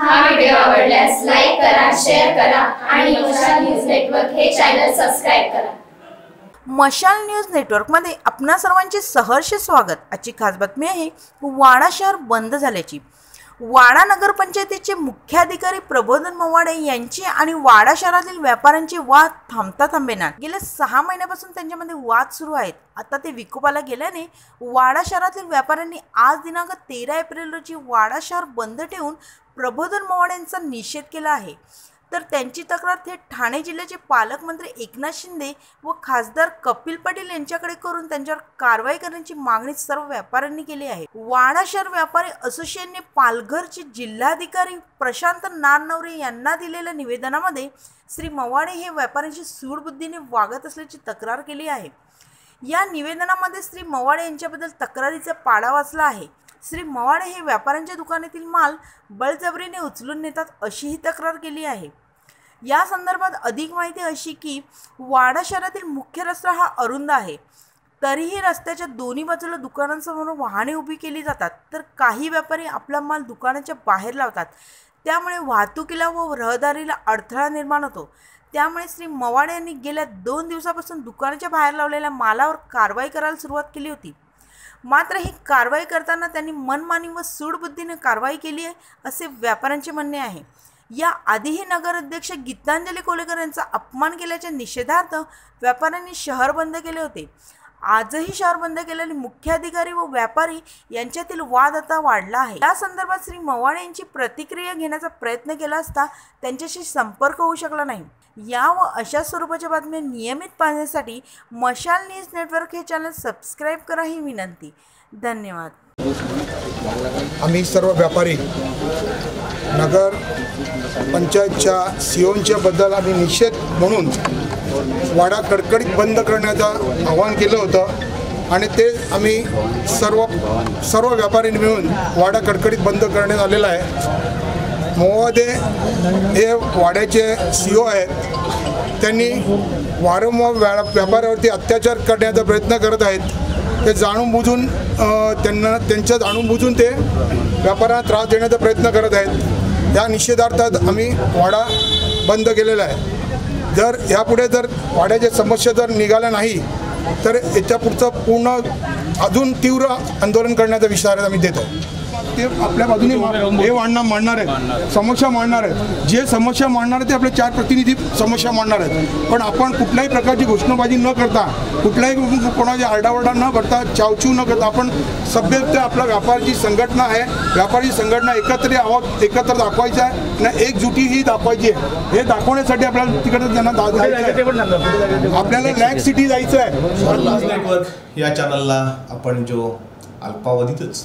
हा व्हिडिओ आवडल्यास लाईक करा शेअर करा आणि मशाल न्यूज नेटवर्क हे चॅनल सबस्क्राईब करा. मशाल न्यूज नेटवर्कमध्ये आपणा सर्वांचे सहर्ष स्वागत. आजची खास बातमी आहे वाडा शहर बंद झाल्याची. वाडा नगरपंचायतीचे मुख्याधिकारी प्रबोधन मवाडे यांची आणि वाडा शहरातील व्यापाऱ्यांचे वाद थांबता थांबेना गेल्या सहा महिन्यापासून त्यांच्यामध्ये वाद सुरू आहेत. आता ते विकोपाला गेल्याने वाडा शहरातील व्यापाऱ्यांनी आज दिनांक तेरा एप्रिल रोजी वाडा शहर बंद ठेवून प्रबोधन मवाडे यांचा निषेध केला आहे. तर त्यांची तक्रार थेट ठाणे जिल्ह्याचे पालकमंत्री एकनाथ शिंदे व खासदार कपिल पाटील यांच्याकडे करून त्यांच्यावर कारवाई करण्याची मागणी सर्व व्यापाऱ्यांनी केली आहे. वाडा शहर व्यापारी असोसिएशनने पालघरचे जिल्हाधिकारी प्रशांत नारनवरे यांना दिलेल्या निवेदनामध्ये श्री मवाडे हे व्यापाऱ्यांशी सूडबुद्धीने वागत असल्याची तक्रार केली आहे. या निवेदनामध्ये श्री मवाडे यांच्याबद्दल तक्रारीचा पाडा वाचला आहे. श्री मवाडे हे व्यापाऱ्यांच्या दुकानातील माल बळजबरीने उचलून नेतात अशीही तक्रार केली आहे. या संदर्भात अधिक माहिती अशी की वाडा शहरातील मुख्य रस्ता हा अरुंद आहे. तरीही रस्त्याच्या दोन्ही बाजूला दुकानांसमोर वाहने उभी केली जातात तर काही व्यापारी आपला माल दुकानाच्या बाहेर लावतात. त्यामुळे वाहतुकीला व रहदारीला अडथळा निर्माण होतो. त्यामुळे श्री मवाड यांनी गेल्या दोन दिवसापासून दुकानाच्या बाहेर लावलेल्या मालावर कारवाई करायला सुरुवात केली होती. मात्र ही कारवाई करताना त्यांनी मनमानी व सूडबुद्धीने कारवाई केली आहे असे व्यापाऱ्यांचे म्हणणे आहे. या आधीही नगराध्यक्ष गीतांजली कोलेकर यांचा अपमान केल्याच्या निषेधार्थ व्यापाऱ्यांनी शहर बंद केले होते. आजही शहर बंद केलेले मुख्याधिकारी व व्यापारी यांच्यातील वाद आता वाढला आहे. या संदर्भात श्री मवाळे यांची प्रतिक्रिया घेण्याचा प्रयत्न केला असता त्यांच्याशी संपर्क होऊ शकला नाही. या व अशा स्वरूपाच्या बातम्या नियमित पाहण्यासाठी मशाल न्यूज नेटवर्क हे चॅनल सबस्क्राईब करा ही विनंती. धन्यवाद. आम्ही सर्व व्यापारी नगर पंचायतच्या सीओनच्या बद्दल आम्ही निषेध म्हणून वाडा कडकडीत बंद करण्याचं आवाहन केलं होतं. आणि ते आम्ही सर्व सर्व व्यापारी मिळून वाडा कडकडीत बंद करण्यात आलेला आहे. मोवादे हे वाड्याचे सी ओ आहेत. त्यांनी वारंवार व्या व्यापाऱ्यावरती अत्याचार करण्याचा प्रयत्न करत आहेत. ते जाणून बुजून त्यांना त्यांच्या जाणून बुजून ते व्यापाऱ्यांना त्रास देण्याचा प्रयत्न करत आहेत. या निषेधार्थात आम्ही वाडा बंद केलेला आहे. जर यापुढे जर वाड्याच्या समस्या जर निघाल्या नाही तर याच्या पुढचं पूर्ण अजून तीव्र आंदोलन करण्याचा विचार आम्ही देतो ते आपल्या बाजूने हे मांडणार मांडणार आहेत. समस्या मांडणार आहेत. जे समस्या मांडणार आहेत ते आपले चार प्रतिनिधी समस्या मांडणार आहेत. पण आपण कुठल्याही प्रकारची घोषणाबाजी न करता कुठल्याही कोणाची आरडाओरडा न करता चावचू न करता आपण सभ्य आपला व्यापाराची संघटना आहे. व्यापारी संघटना एकत्र आहोत एकत्र दाखवायचं आहे. आणि एकजुटी ही दाखवायची आहे. हे दाखवण्यासाठी आपल्याला तिकडे त्यांना दा- जायचं आहे. आपल्याला लॅक सिटी जायचं आहे. या चॅनलला आपण जो अल्पावधीतच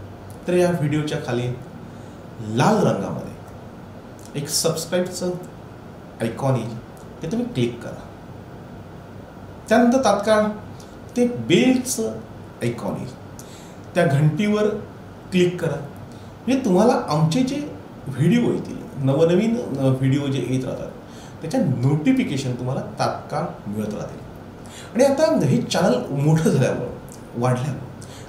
तर या व्हिडिओच्या खाली लाल रंगामध्ये एक सबस्क्राईबचं आयकॉन येईल ते तुम्ही क्लिक करा. त्यानंतर तात्काळ ते बेलचं आयकॉन येईल. त्या घंटीवर क्लिक करा. म्हणजे तुम्हाला आमचे जे व्हिडिओ येतील नवनवीन व्हिडिओ जे येत राहतात त्याच्या नोटिफिकेशन तुम्हाला तात्काळ मिळत राहतील. आणि आता हे चॅनल मोठं झाल्यामुळं वाढल्यामुळं.